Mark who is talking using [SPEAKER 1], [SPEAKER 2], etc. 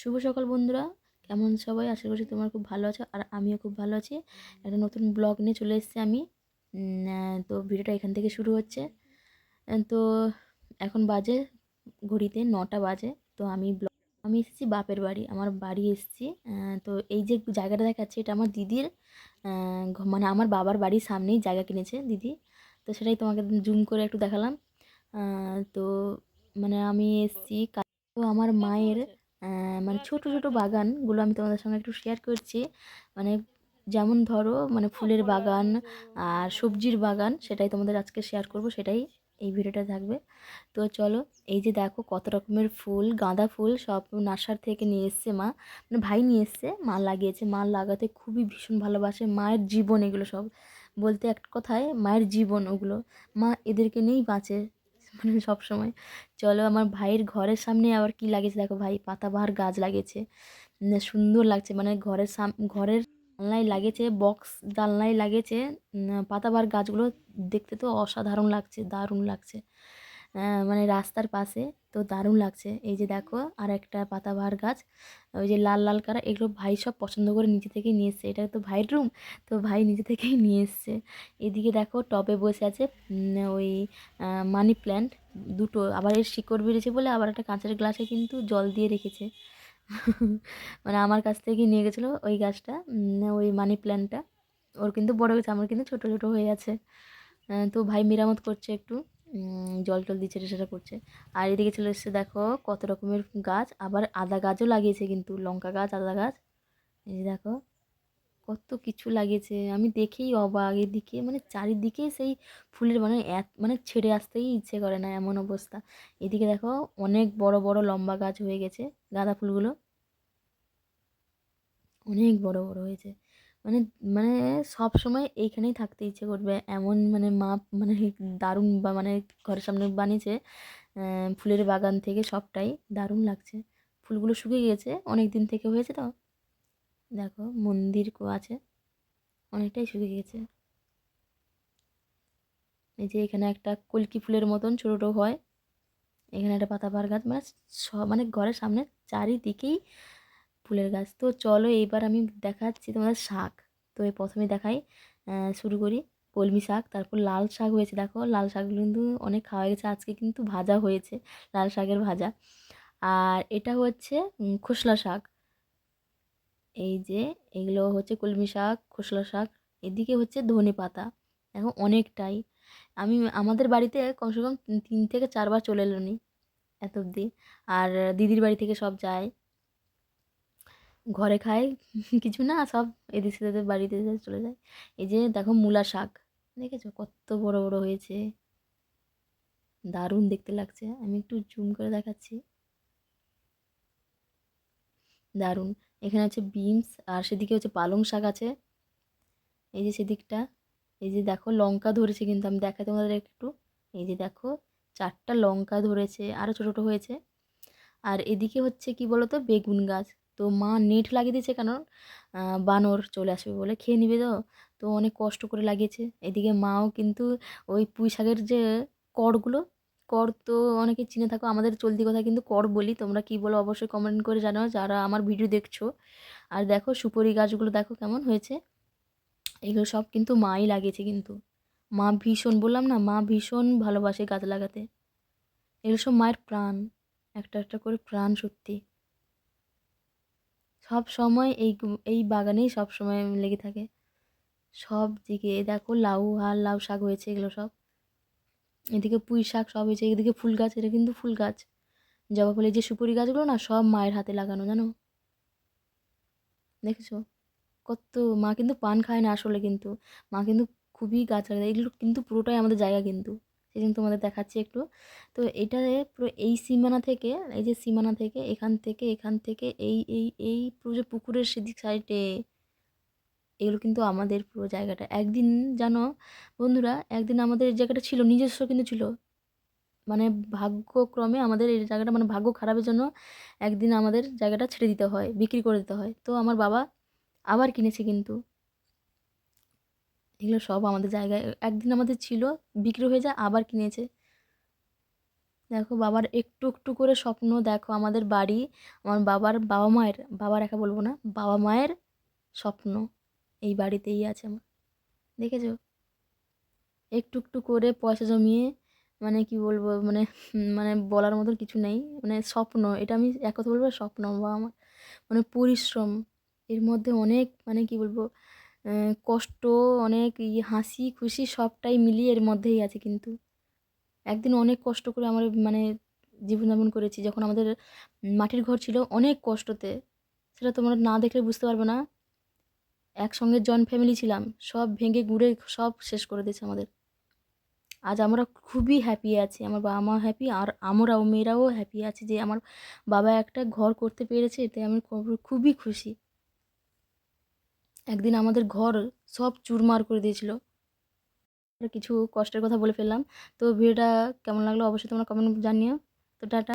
[SPEAKER 1] শুভ সকাল বন্ধুরা। কেমন সবাই? আশা করছি তোমার খুব ভালো আছো আর আমিও খুব ভালো আছি। একটা নতুন ব্লগ নিয়ে চলে এসেছি আমি। তো ভিডিওটা এখান থেকে শুরু হচ্ছে। তো এখন বাজে ঘড়িতে নটা বাজে। তো আমি ব্লগ, আমি এসেছি বাপের বাড়ি, আমার বাড়ি এসেছি। তো এই যে জায়গাটা দেখাচ্ছে এটা আমার দিদির মানে আমার বাবার বাড়ির সামনেই জায়গা কিনেছে দিদি। তো সেটাই তোমাকে জুম করে একটু দেখালাম। তো মানে আমি এসেছি তো আমার মায়ের মানে ছোট ছোট বাগানগুলো আমি তোমাদের সঙ্গে একটু শেয়ার করছি। মানে যেমন ধরো মানে ফুলের বাগান আর সবজির বাগান সেটাই তোমাদের আজকে শেয়ার করব সেটাই এই ভিডিওটা থাকবে। তো চলো এই যে দেখো কত রকমের ফুল গাঁদা ফুল সব নার্সার থেকে নিয়ে এসছে মা। মানে ভাই নিয়ে এসছে মা লাগিয়েছে। মা লাগাতে খুবই ভীষণ ভালোবাসে। মায়ের জীবন এগুলো সব। বলতে এক কথায় মায়ের জীবন ওগুলো। মা এদেরকে নিয়েই বাঁচে। মানে সব সময় চলো আমার ভাইয়ের ঘরের সামনে আবার কি লাগিয়েছে দেখো ভাই, পাতাবাহার গাছ লাগিয়েছে। সুন্দর লাগছে মানে ঘরের সাম, ঘরের জানলায় লাগিয়েছে বক্স জানলায় লাগিয়েছে। পাতাবাহার গাছগুলো দেখতে তো অসাধারণ লাগছে, দারুণ লাগছে। মানে রাস্তার পাশে, তো দারুণ লাগছে। এই যে দেখো আর একটা পাতাবাহার গাছ, ওই যে লাল লাল কারা এগুলো ভাই সব পছন্দ করে নিজে থেকেই নিয়ে এসছে। এটা তো ভাইয়ের রুম তো ভাই নিজে থেকেই নিয়ে এসছে। এদিকে দেখো, টবে বসে আছে ওই মানি প্ল্যান্ট দুটো, আবার এর শিকড় বেরিয়েছে বলে আবার একটা কাঁচের গ্লাসে কিন্তু জল দিয়ে রেখেছে। মানে আমার কাছ থেকে নিয়ে গেছিল ওই গাছটা ওই মানি প্ল্যান্টটা ওর কিন্তু বড় গেছে আমার কিন্তু ছোট ছোট হয়ে আছে। তো ভাই মেরামত করছে একটু। জল টল দিচ্ছে সেটা করছে। আর এদিকে চলে এসছে, দেখো, কত রকমের গাছ। আবার আদা গাছও লাগিয়েছে কিন্তু, লঙ্কা গাছ, আদা গাছ। এই যে দেখো, কত কিছু লাগিয়েছে। আমি দেখেই অবাক, এদিকে মানে চারিদিকে সেই ফুলের মানে এত মানে ছেড়ে আসতেই ইচ্ছে করে না, এমন অবস্থা। এদিকে দেখো, অনেক বড় বড় লম্বা গাছ হয়ে গেছে, গাঁদা ফুলগুলো। অনেক বড় বড় হয়েছে। মানে মানে সব সময় এইখানেই থাকতে ইচ্ছে করবে। এমন মানে মা মানে দারুণ বা মানে ঘরের সামনে বানিয়েছে ফুলের বাগান থেকে সবটাই দারুণ লাগছে। ফুলগুলো শুকিয়ে গেছে অনেক দিন থেকে হয়েছে তো। দেখো, মন্দির আছে, অনেকটাই শুকিয়ে গেছে। এই যে এখানে একটা কলকি ফুলের মতন ছোটো ছোটো হয়। এখানে একটা পাতাবাহার গাছ মানে সব মানে ঘরের সামনে চারিদিকেই ফুলের গাছ। তো চলো এইবার আমি দেখাচ্ছি তোমাদের শাক। তো এই প্রথমে দেখাই শুরু করি। কলমি শাক, তারপর লাল শাক হয়েছে। দেখো, লাল শাকগুলো কিন্তু অনেক খাওয়া গেছে। আজকে কিন্তু ভাজা হয়েছে, লাল শাকের ভাজা। আর এটা হচ্ছে খোসলা শাক। এই যে, এগুলো হচ্ছে কলমি শাক, খোসলা শাক। এদিকে হচ্ছে ধনে পাতা। এখন অনেকটাই। আমি, আমাদের বাড়িতে কমসে কম তিন থেকে চারবার চলে এলো নি, এত অবধি। আর দিদির বাড়ি থেকে সব যায়। ঘরে খায়, কিছু না, সব এদিক সেদিক বাড়িতে চলে যায়। এই যে দেখো মূলা শাক, দেখেছ? কত বড় বড় হয়েছে। দারুণ দেখতে লাগছে। আমি একটু জুম করে দেখাচ্ছি। দারুণ। এখানে আছে বিনস আর সেদিকে হচ্ছে পালং শাক আছে। এই যে সেদিকটা, এই যে দেখো লঙ্কা ধরেছে কিন্তু, আমি দেখাই তোমাদের একটু। এই যে দেখো, চারটা লঙ্কা ধরেছে আরও ছোটো ছোটো হয়েছে। আর এদিকে হচ্ছে কি বলতো? বেগুন গাছ। তো মা নেট লাগিয়ে দিয়েছে আহ, বানর চলে আসবে বলে খেয়ে নিবে তো। তো অনেক কষ্ট করে লাগিয়েছে। এদিকে মাও কিন্তু ওই পুঁই শাকের যে করগুলো কর তো অনেকে চিনে থাকো আমাদের চলতি কথা কিন্তু কর বলি। তোমরা কি বলো অবশ্যই কমেন্ট করে জানাও যারা আমার ভিডিও দেখছ। আর দেখো সুপারি গাছগুলো দেখো কেমন হয়েছে। এগুলো সব কিন্তু মাই লাগিয়েছে কিন্তু। মা ভীষণ বললাম না মা ভীষণ ভালোবাসে গাছ লাগাতে। এগুলো সব মায়ের প্রাণ। একটা একটা করে প্রাণ সত্যি। সব সময় এই এই বাগানেই সব সময় লেগে থাকে। সব দিকে দেখো লাউ আর লাউ শাক হয়েছে, এগুলো সব। এদিকে পুঁই শাক সব হয়েছে, এদিকে ফুল গাছ, এটা কিন্তু ফুল গাছ। জবা ফুলের যে সুপুরি গাছগুলো না, সব মায়ের হাতে লাগানো, জানো? দেখেছ? কত, মা কিন্তু পান খায় না আসলে কিন্তু। মা কিন্তু খুবই গাছ লাগায়, এগুলো কিন্তু পুরোটাই আমাদের জায়গা কিন্তু। জন্য তোমাদের দেখাচ্ছি একটু। তো এটাতে পুরো এই সীমানা থেকে, এই যে সীমানা থেকে, এখান থেকে এখান থেকে, এই এই এই পুরো যে পুকুরের সেদিক সাইডে, এগুলো কিন্তু আমাদের পুরো জায়গাটা। একদিন জানো বন্ধুরা, একদিন আমাদের জায়গাটা ছিল, নিজস্ব কিন্তু ছিল। মানে ভাগ্যক্রমে আমাদের এই জায়গাটা মানে ভাগ্য খারাপের জন্য একদিন আমাদের জায়গাটা ছেড়ে দিতে হয়, বিক্রি করে দিতে হয়। তো আমার বাবা আবার কিনেছে কিন্তু। এগুলো সব আমাদের জায়গায়, একদিন আমাদের ছিল, বিক্রি হয়ে যায়, আবার কিনেছে। দেখো বাবার একটু একটু করে স্বপ্ন, দেখো আমাদের বাড়ি, আমার বাবার বাবা মায়ের, বাবার একা বলব না, বাবা মায়ের স্বপ্ন এই বাড়িতেই আছে আমার। দেখেছ? একটু একটু করে পয়সা জমিয়ে মানে কি বলব মানে মানে বলার মতন কিছু নেই মানে স্বপ্ন, এটা আমি এক কথা বলব, স্বপ্ন বা আমার মানে পরিশ্রম, এর মধ্যে অনেক মানে কি বলব কষ্ট, অনেক হাসি, খুশি সবটাই মিলিয়ে এর মধ্যেই আছে কিন্তু। একদিন অনেক কষ্ট করে আমার মানে জীবনযাপন করেছি। যখন আমাদের মাটির ঘর ছিল অনেক কষ্টতে, সেটা তোমরা না দেখলে বুঝতে পারবে না। একসঙ্গে জয়েন্ট ফ্যামিলি ছিলাম, সব ভেঙে গুঁড়ে সব শেষ করে দিয়েছে আমাদের। আজ আমরা খুবই হ্যাপি আছি, আমার বাবা মা হ্যাপি আর আমরাও, মেয়েরাও হ্যাপি আছি যে আমার বাবা একটা ঘর করতে পেরেছে, এতে আমি খুব- খুবই খুশি। একদিন আমাদের ঘর সব চুরমার করে দিয়েছিল। কিছু কষ্টের কথা বলে ফেললাম। তো ভিডিওটা কেমন লাগল অবশ্যই তোমরা কমেন্ট জানিও। তো টাটা।